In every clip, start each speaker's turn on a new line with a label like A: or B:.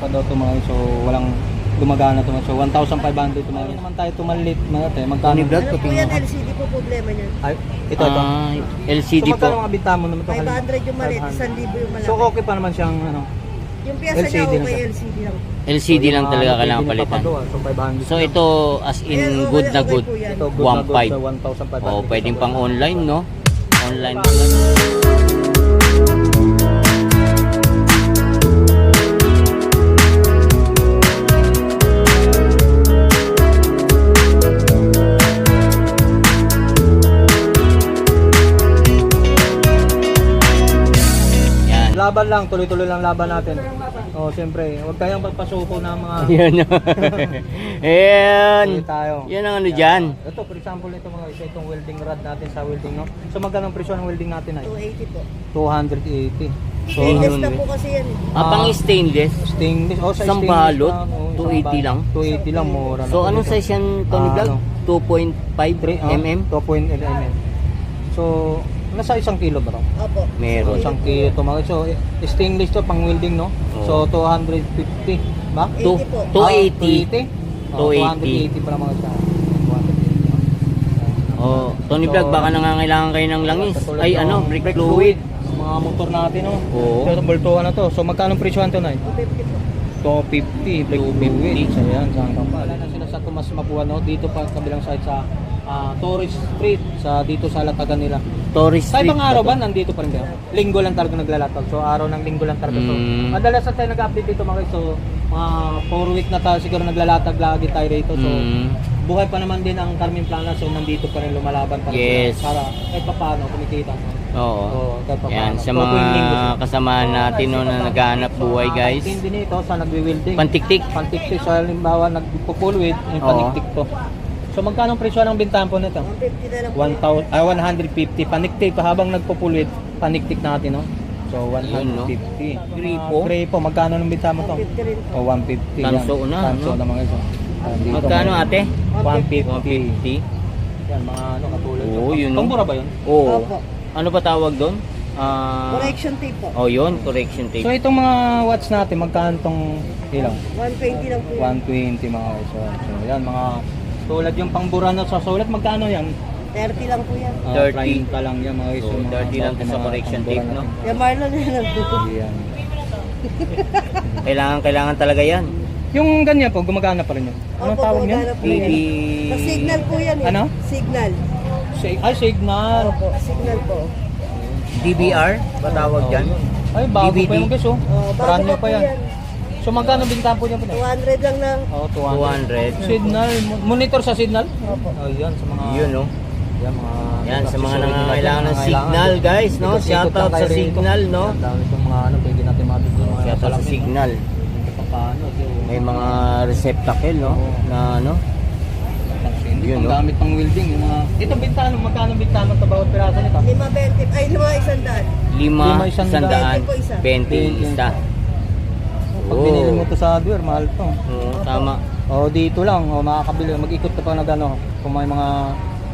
A: pa daw mga so walang gumagana ito so 1,500 ito mga Hindi naman tayo tumalit mga tayo magkano
B: Vlog,
C: Ano po yan. LCD po problema niyan.
A: ay ito ito
B: Ah,
A: so
B: LCD
A: magkano
B: po.
A: mga binta mo naman ito
C: 500 yung maliit, 1,000 yung malaki.
A: so okay pa naman siyang ano
C: yung piyasa niya
A: LCD na
C: okay,
A: siya.
C: LCD lang.
B: LCD lang talaga kailangan palitan.
A: so 500
B: So ito as in
C: Ayan, okay,
B: good na
C: okay
B: good.
C: po yan.
A: ito good na good
B: 1.5.
A: so 1,500
B: Oh, pwedeng pang online, no? Online.
A: Laban lang tuloy-tuloy lang laban natin oh siyempre huwag kayong pagpasuko ng mga
B: Yan. Ayan.
A: Tuloy tayo
B: Yan ang ano dyan.
A: ito for example ito mga isa itong welding rod natin sa welding no so magkano ang presyo ng welding natin ay
C: 280 po.
A: 280 so
C: Stainless na po kasi yan. eh.
B: Ah, pang stainless.
A: stainless oh sa
B: Isang
A: stainless
B: balot,
A: lang, oh, isang
B: 280
A: balot.
B: lang?
A: 280 lang mura
B: So anong size yan, Tony
A: Ah,
B: Vlog?
A: ano?
B: 2.5 mm?
A: 2.8 mm so nasa isang kilo ba to?
C: Opo.
B: Meron.
A: isang kilo to mga so stainless to pang welding no so 250 ba?
C: 80 po.
B: Two- 280.
A: Ah, 280 oh,
B: 280.
A: 280 para mga siya 280
B: Oh, Tony
A: So,
B: Vlog, baka nangangailangan kayo ng langis. Ay, ano, brake fluid.
A: mga motor natin no
B: Oo.
A: so bultuhan na to so magkano presyo nito na
C: 250 po.
A: 250 black 250 so yan saan ka pa wala na sila sa Tomas Mapua no dito pa kabilang side sa ah, Torres Street sa dito sa Latagan nila
B: Torres
A: sa
B: Street.
A: ibang araw ba nandito pa rin kayo? Linggo lang talaga naglalatag. So araw ng linggo lang talaga. So
B: Mm.
A: madalas tayo nag-update dito mga. So mga 4 week na tayo siguro naglalatag lagi tayo rito. So
B: Mm.
A: buhay pa naman din ang Carmen Plana. So nandito pa rin lumalaban pa rin
B: Yes.
A: sila para kahit pa paano kumikita.
B: Oo.
A: So
B: Yan, sa
A: So,
B: mga
A: linggo sila.
B: kasamahan natin no, na naghahanap buhay, guys.
A: Hindi nito sa nagwi-welding.
B: Pantiktik.
A: Pantiktik. So halimbawa nagpo-full with, yung
B: Oo.
A: paniktik to. So magkano ang presyo ng bintahan po nito?
C: 150 na lang po.
A: 1,000 ah 150 paniktik pa habang nagpo-full with paniktik natin no. So
B: Yun, no?
A: 150.
B: Gripo.
A: Mga Gripo magkano nang binta mo to?
C: 150 rin po.
A: O 150
B: Tanso
A: yan.
B: na,
A: Tanso
B: no?
A: na mga iso. Ah, dito,
B: Magkano
A: mga-
B: ate?
A: 150.
B: 150.
A: Yan mga ano katulad.
B: Oo,
A: Pang-
B: yun, no?
A: Pangmura ba yun?
B: Oo.
C: Opo.
B: Ano ba tawag doon? Ah,
C: Correction tape po.
B: oh, yun, correction tape.
A: So itong mga watch natin magkano tong ilang?
C: 120 lang po yan.
A: 120 mga iso. So yan mga tulad yung pangbura na sa sulat magkano yan?
C: 30 lang po yan.
A: Ah,
B: 30.
A: 30 lang yan mga iso.
B: So,
A: mga
B: 30 lang sa correction tape, no?
C: Yung Marlon na lang po.
A: Yan.
B: Kailangan, kailangan talaga yan.
A: Yung ganyan po, gumagana pa rin yun. Anong
C: Opo,
A: tawag niyan?
C: gumagana po
B: BB...
C: yan. Sa signal po yan eh.
A: Ano?
C: Signal.
A: Sig- ay, signal.
C: Opo, signal po.
B: DBR ba tawag
A: Oh,
B: dyan?
A: yun. Ay, bago
B: DVD.
A: pa yung guys, oh.
C: Oh, bago
A: Brand new
C: pa
A: pa
C: po
A: yan. So, magkano bintahan po niya po?
C: 200 lang lang.
A: Oh, 200.
B: 200.
A: Signal. Mo- Monitor sa signal?
C: Opo.
A: Oh, yan. Sa mga...
B: Yun, no?
A: Yan, mga...
B: Yan, sa mga
A: accessory nila
B: nangangailangan ng signal, guys, no?
A: Ikot-ikot
B: Shoutout
A: lang
B: sa
A: rito.
B: signal, no?
A: Yan, dami itong mga ano, pwede natin mabigyan. mga
B: Shoutout sa
A: salamin, no?
B: signal.
A: Ito pa paano. so-
B: May mga receptacle, no? Na ano? Yun,
A: Ang
B: no?
A: gamit pang welding. Yung mga... Ito bintahan, magkano bintahan mo ito bawat piraso nito?
C: 520. Ay, lima isang daan.
B: Lima,
A: Lima, isang
C: daan. 20 po isa.
B: 20 isa.
A: Pag binili mo ito sa hardware, mahal to.
B: Oo, tama.
A: O dito lang, o makakabili, mag-ikot ka pa na gano, kung may mga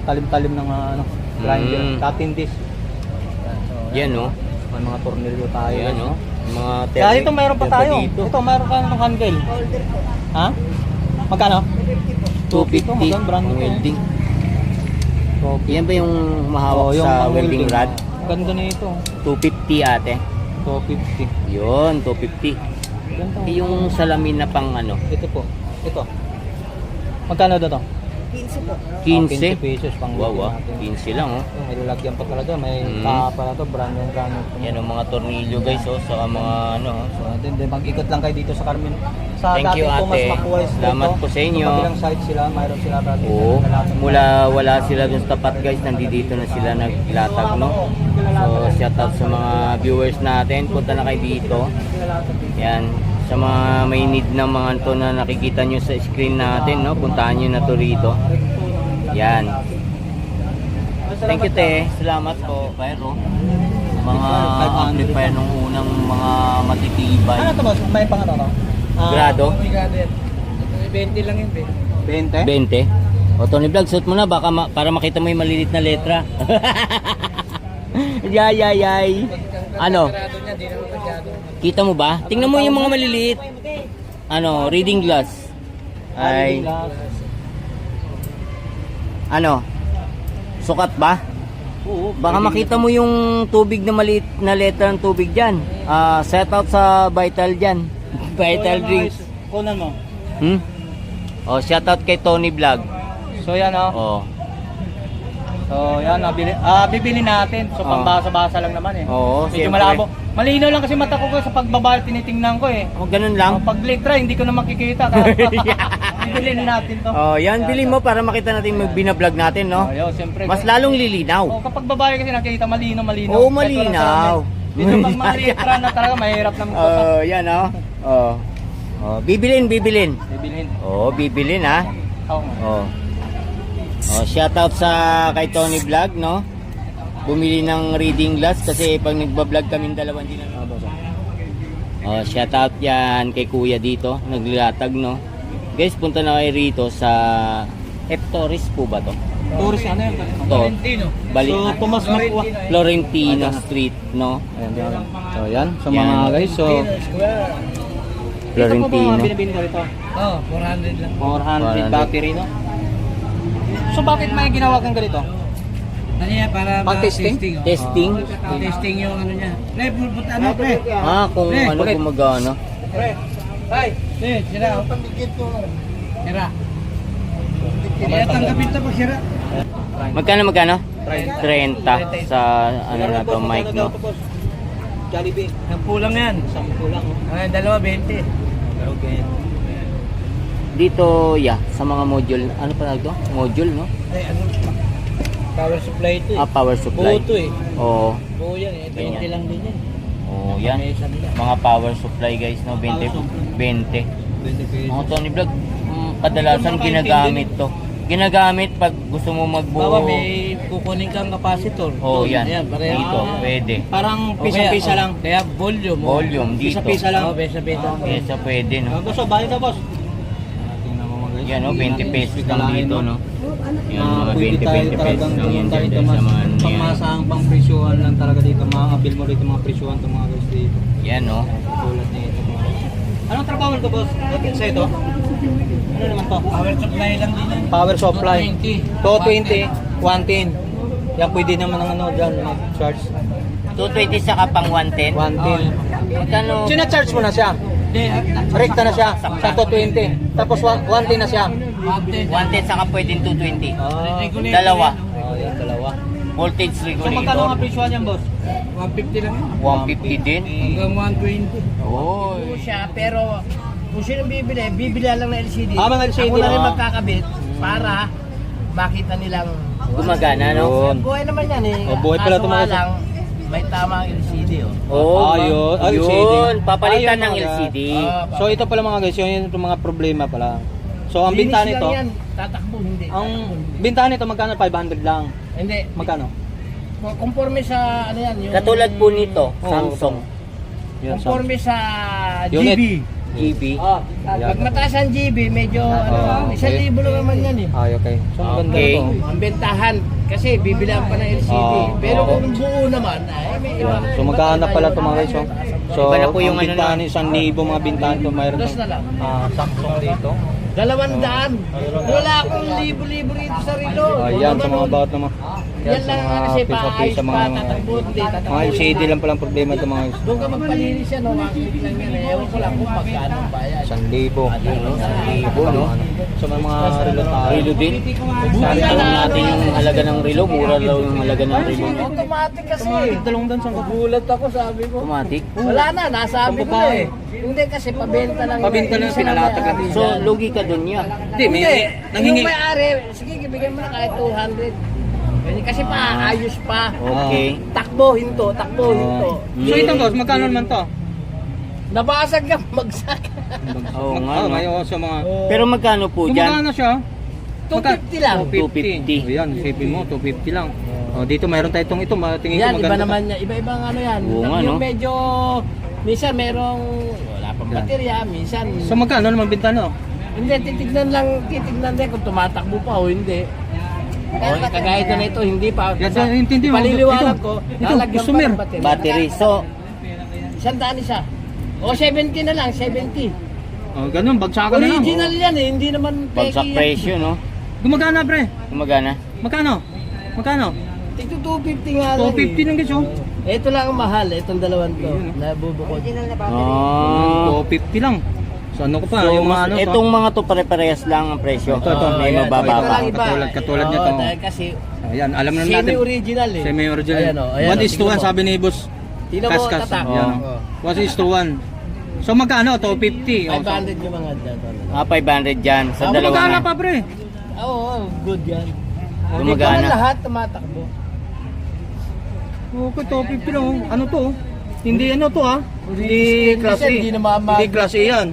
A: talim-talim ng mga, ano, grinder,
B: Mm.
A: cutting disc. Yan, so,
B: Yan, no?
A: May mga tornilyo tayo.
B: Ayan, no? Yung Mga
A: Kaya ito mayroon pa tayo.
B: Dito.
A: Ito, mayroon ka ng handle.
C: Holder po.
A: Ha? Magkano?
C: 250 po.
B: 250
A: magandang brand
B: ang
A: nito.
B: welding.
A: Copy.
B: Yan ba yung mahawak
A: Oh, yung
B: sa welding rod?
A: Ganda na ito.
B: 250 ate.
A: 250.
B: Yun, 250.
A: Ganda.
B: Eh, Yung salamin na pang ano,
A: Ito po. Ito. Magkano daw to?
C: 15 po.
B: 15.
A: 15 pesos pang
B: Wow, ah.
A: natin.
B: 15 lang, oh.
A: Yung May lalagyan pa talaga, may
B: Mm.
A: kapa na to, brand yung brand new.
B: Yan ang mga tornilyo guys, oh. Saka mga ano, oh.
A: So, then, then mag-ikot lang kayo dito sa Carmen. Sa
B: Thank you, ate.
A: Mapuay Street,
B: Salamat
A: no?
B: po sa inyo.
A: Sa kabilang side sila, mayroon sila dati.
B: Oo. Mula wala sila dun sa tapat guys, nandito na sila naglatag, no? So, shout out sa mga viewers natin. Punta na kayo dito. Yan. Sa mga may need na mga to na nakikita nyo sa screen natin, no? Puntahan nyo na to rito. Yan. Thank you, te. Salamat po. Pero, mga amplifier nung unang mga matitibay.
A: Ano to boss? May pang ano to? Ah,
B: Grado?
A: 20 lang yun, 20.
B: 20. O Tony Vlog, suot mo na baka ma- para makita mo yung malilit na letra. yay, yay, yay. Ano? Kita mo ba? Tingnan mo yung mga maliliit. Ano, reading glass. Ay, ano? Sukat ba?
A: Oo,
B: Baka makita mo yung tubig na maliit na letter ng tubig dyan. Ah, set out sa Vital dyan. Vital drinks.
A: Kunan mo.
B: Hmm? Oh, shout out kay Tony Vlog.
A: So yan oh.
B: Oh.
A: So yan, nabili, ah, bibili natin. So
B: Oo.
A: pambasa-basa lang naman eh.
B: Oo,
A: Medyo
B: siyempre.
A: malabo. Malinaw lang kasi mata ko sa pagbabal tinitingnan ko eh.
B: Oh, ganun
A: Ang
B: lang.
A: pag try, hindi ko na makikita. Kaya bibili na natin to.
B: Oh, yan bili mo para makita natin yung binablog natin, no?
A: Oh, yun, siyempre.
B: Mas lalong lilinaw.
A: Oh, kapag babae kasi nakikita malino, malino.
B: Oo,
A: Kahit walang
B: malinaw.
A: salamin. Dito pag mga litra na talaga, mahirap na magpasa.
B: Oh, yan oh. Oh. Oh, bibilin, bibilin.
A: Bibilhin.
B: Oh, bibilin ha.
A: Oo.
B: Oh. Oh, shout out sa kay Tony Vlog, no? Bumili ng reading glass kasi pag nagba-vlog kami dalawa hindi na Oh, shout out yan kay Kuya dito, naglatag, no? Guys, punta na kayo rito sa F Torres po ba to?
A: Tourist ano yun?
B: To. Bali,
A: So, Tomas Macua.
B: Florentino Street, no?
A: Ayan, yan. So, yan. Sa
B: Yan.
A: mga guys, so... Ito po mga
B: Florentino.
A: binibili ko rito.
C: Oh, 400 lang.
A: 400
B: 400.
A: battery, no? So, bakit may ginawa kang ganito?
C: Ano yan, para
A: Pang testing?
C: oh.
B: Testing?
C: Ah, testing yung ano niya. Pre, pulput ano, pre?
B: Ah, kung
C: Eh,
B: ano
A: ulit.
B: gumagana.
C: Pre, ay, eh, sira. oh. Sira. Kaya tanggapin ito pag sira.
B: Magkano magkano? 30 sa ano na to mic no.
A: Jollibee.
C: Sampu lang yan.
A: Sampu lang. oh.
C: Ay, dalawa, 20.
A: Okay.
B: Dito yeah, sa mga module, ano pa to? Module no?
C: Ay, ano? Power supply ito
B: Ah, power supply.
C: Buo to eh.
B: Oo.
C: Buo yan eh. 20
B: Ganyan.
C: lang din yan.
B: Oh, yan. Mga power supply guys no, 20 20.
A: 20 pesos.
B: Mga Tony Vlog, mm, kadalasan ginagamit to. Ginagamit pag gusto mo magbuo.
C: Bawa may kukunin kang capacitor.
B: Oh,
C: Doon,
B: yan.
C: Ayan, pareho.
B: Dito, pwede.
A: Parang pisa-pisa
C: kaya,
A: lang.
C: oh, Kaya volume. oh.
B: Volume dito.
A: Pisa-pisa lang.
C: Oh, pesa-pesa.
B: Kesa pwede no.
A: Ah, boss, oh, bayad na, boss. Guys.
B: Yan no, 20 pesos lang dito no. Yan
A: Mga
B: mga
A: pwede
B: 20
A: tayo
B: 20 pesos
A: talagang
B: lang yan dyan
A: rito
B: sa
A: mas
B: mga ano yan.
A: pangmasahang pang lang talaga dito. Makakabil mo rito mga presyohan to mga guys dito.
B: Yan no.
A: Tulad nito mga guys. Anong trabaho ko boss? Okay, sa ito? Ano naman to?
C: Power supply lang din yan.
A: Power supply.
C: 220.
A: 220, 110. Yan pwede naman ang ano dyan mag-charge.
B: 220 sa kapang 110.
A: 110.
B: Magkano?
A: Sina-charge mo na siya.
C: Hindi,
A: Rekta na siya sa 220. Tapos 110 na siya.
C: 110.
B: 110 saka pwedeng 220.
A: Ah.
C: Regulator
B: Dalawa.
A: Oh, yan dalawa.
B: Voltage
A: So
B: regulator.
A: magkano ang presyohan yan, boss?
C: 150 lang yan.
B: 150 din.
C: Hanggang 120.
B: Oy.
C: Oo siya, pero kung sino bibili, bibili lang ng LCD.
A: Ah, mga LCD,
C: Ako na rin
A: ah.
C: magkakabit para makita nilang
B: Gumagana no?
C: Buhay naman yan eh.
A: Oh, buhay pala kasi.
C: lang, may tamang LCD oh.
B: Oh,
A: Ah, yun. Ah, LCD.
B: yun. Papalitan
A: Ah, yun,
B: ng
A: mga-
B: LCD.
C: Ah,
A: So ito pala mga guys, yun yung mga problema pala. So ang
C: Linis
A: bintahan
C: lang
A: nito,
C: yan. Tatakbo, hindi.
A: ang
C: Tatakbo, hindi.
A: bintahan nito magkano? 500 lang.
C: Hindi.
A: Magkano?
C: Conforme sa ano yan. Yung,
B: Katulad po nito,
A: Oo.
B: Samsung
A: Yun, so,
C: Conforme sa
A: Unit.
C: GB. Oh, pag mataas ang GB, medyo ano,
A: okay.
C: isang libo lang naman yan eh.
A: Ay, okay. So maganda
B: Okay.
A: ito.
C: Ang bentahan, kasi bibilang pa ng LCD. Pero kung buo naman, ay may iba.
A: So magkano pala ito mga guys? oh? So,
B: Iba na po yung
A: ang
B: ano
A: bintahan,
B: na-
A: isang libo mga bintahan ito. Mayroon
C: Dos na lang.
A: ah, Samsung dito.
C: Dalawang daan. Wala akong libo-libo rito sa relo.
A: Ayan, sa mga bawat naman.
C: Yan lang
A: sa mga
C: kasi
A: pisa-pisa,
C: paayos pa, tatakbo, hindi, tatakbo.
A: mga LCD lang palang problema ito mga guys.
C: Doon ka magpalinis yan, no? Makikit lang yan. eh. Ewan ko lang kung magkano ang bayad.
A: Isang libo.
B: Isang libo, no?
A: Sa mga relo tayo.
B: Relo din. Sabi tanong natin yung halaga ng relo, mura daw yung halaga ng relo.
C: Automatic kasi.
A: Automatic dalawang doon sa
C: Gulat ako, sabi ko.
B: Automatic.
C: Wala na, nasabi ko na eh. Hindi kasi pabenta lang.
A: Pabenta lang, pinalatag lang.
B: So, lugi ka dun niya.
A: Hindi, may,
C: Hindi,
A: nanghingi.
C: yung may-ari, sige, ibigay mo na kahit 200. Pwede Kasi pa, ayos pa.
B: Okay.
C: Takbo, hinto, takbo, hinto.
A: So ito boss, magkano naman to?
C: Nabasag ka, magsak.
B: Oo nga,
A: Oh,
B: no?
A: may oh, sa mga
B: Pero magkano po dyan?
A: Gumagana siya.
C: 250 lang.
B: 250.
A: O yan, isipin mo, 250 lang. O, dito mayroon tayo itong ito, ma- tingin
C: Yan,
A: ko
C: iba
A: maganda.
C: naman yan. Iba-ibang ano yan.
B: Oo nga,
C: yung
B: no?
C: medyo, minsan merong, wala pang baterya, minsan,
A: So magkano naman binta no?
C: hindi, titignan lang, titignan din kung tumatakbo pa o hindi. O, kagaya ito na ito, hindi pa.
A: Yan, yan, intindi mo.
C: Paliliwanag
A: Ito,
C: ko,
A: ito,
C: lalagyan
A: customer.
C: pa ng battery.
B: Battery. So,
C: Isang daan isa. O, 70 na lang, 70.
A: Oh, ganun, bagsakan na lang.
C: Original yan eh, hindi naman
B: bagsak
C: yan.
B: presyo, no?
A: Gumagana, pre.
B: Gumagana.
A: Magkano? Magkano?
C: Ito 250 nga lang
A: 250 lang guys, oh.
C: Eh. Ito lang ang mahal, itong dalawang to. Nabubukod.
B: Oh.
A: 250 lang. So ano ko pa,
B: So,
A: yung mga ano
B: itong mga to pare-parehas lang ang presyo.
A: Ito, ito.
B: May
C: ayan,
B: mababa
C: ito
B: pa.
C: lang iba.
A: Katulad- katulad
C: Oo,
A: nito.
C: dahil kasi
A: Ayan, alam na natin.
C: semi-original eh.
A: Semi-original.
C: Ayan o, ayan
A: 1
C: o,
A: is to
C: tingnan
A: 1
C: mo.
A: sabi ni Boss.
C: Tingnan mo,
A: Kaskas.
C: tatak.
A: Yan,
C: Oo.
A: oh. 1 is to 1. So magkano? 250. Oh, so,
C: 500 yung mga dito.
B: Ah, 500 dyan sa
C: Ah,
B: dalawa na.
A: pa, pre.
C: Oo, oh, good yan.
B: Gumagana.
C: Hindi ko na lahat tumatakbo.
A: Okay, 250 lang. oh. Ano to? oh? Hindi ano to ha? Hindi
C: Hindi
A: class A.
C: hindi namamag.
A: Hindi class A yan.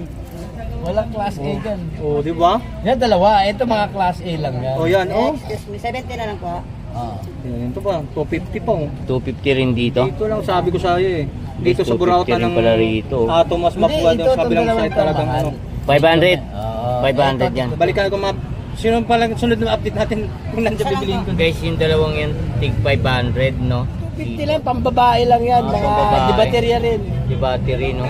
C: Walang class A dyan.
A: Oh, di ba?
C: Yan dalawa, ito mga class A lang yan.
A: Oh, yan. Oh.
D: Excuse me, 70 na lang po.
C: Ah.
A: Yan, ito ba? 250 pa oh.
B: 250 rin dito.
A: Dito lang sabi ko sa iyo eh. Dito sa
B: 250
A: Burautan
B: rin
A: ng
B: pala rito.
A: Ah, Thomas
C: Hindi,
A: Mapuan
C: ito,
A: sa
C: itong
A: kabilang
C: dalawang
A: side talagang ano.
B: 500.
C: Oo.
B: 500 yan.
A: Balikan ko map. Sino pala sunod na update natin kung nandiyan bibiliin ko.
B: Guys, yung dalawang yan, tig 500, no?
C: 50 lang, pambabae lang yan.
B: Ah,
C: mga
B: pambabae.
C: di baterya rin.
B: Di battery, no?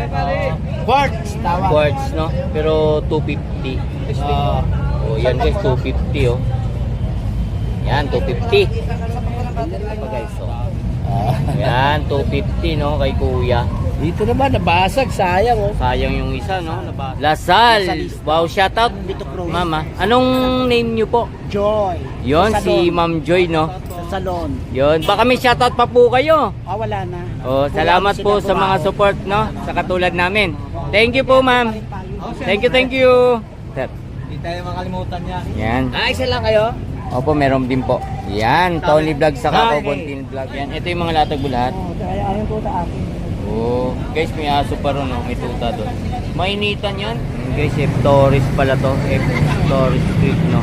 C: Quartz, tawag.
B: Quartz, no? Pero 250.
C: Ah.
B: Oh, yan guys, 250, oh. Yan, 250. Pa guys, oh. Yan, 250, no? Kay kuya.
C: Dito naman, nabasag, sayang oh.
B: Sayang yung isa, no? Lasal. Wow, shoutout. Mama. Anong name nyo po?
D: Joy.
B: Yon si. Ma'am Joy, no?
D: Sa salon.
B: Yon, baka may shoutout pa po kayo.
D: Ah, wala na.
B: Oh, salamat po sa mga support, no? Sa katulad namin. Thank you po, ma'am. Thank you, thank you. Sir.
A: Hindi tayo makalimutan yan.
B: Yan.
C: Ah, isa lang kayo?
B: Opo, meron din po. Yan, Tony Vlog sa Kakobontin Vlog. Yan, ito yung mga latag bulahat.
D: Oh, kaya ayaw ko sa akin.
B: Oh, guys, may aso pa ron, no? may tuta doon. Mainitan yan. Guys, F Torres pala to. F Torres Creek, no?